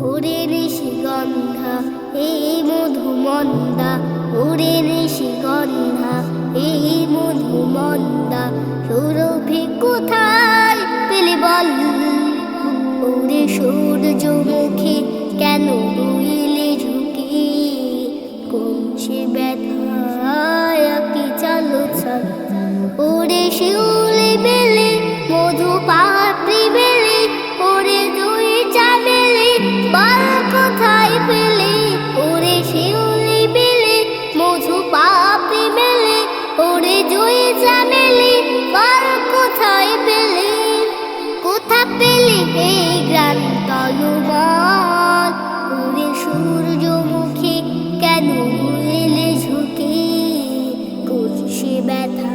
ওরে ঋষি গন্ধা এই মধুমন্দা। ওরে ঋষি গন্ধা এই মধুমন্দা কোথায় পেলে? কোথা পেলে এই গ্রাম ওরে সূর্যমুখী কেন এলে ঝুঁকে? করছে ব্যথা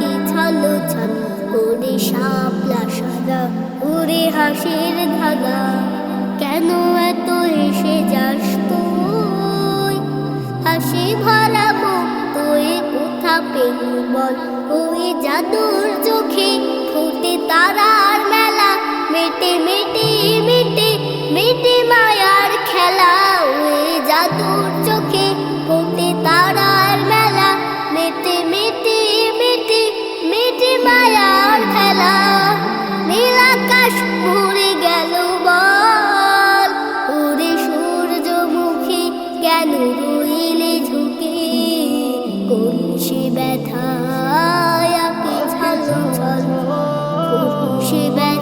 কি ছালো ছাল ওরে শাপলা সাদা ওরে হাসির ধাগা। কেন এত এসে যাস তুই? হাসি ভরা পেলি বল ওই জাদুর চোখে ফুটে তারার মেলা। মেটে মেটে মেটে মেটে মায়ার খেলা ওই জাদুর চোখে ফুটে তারার মেলা। মেটে মেটে মেটে মেটে মায়ার খেলা। নীল আকাশ ভরে গেল বল। ওরে সূর্যমুখী কেন রইলে ঝুঁকে? সে ব্যথায় আঁকে ছালো ছালো সে ব্যথা।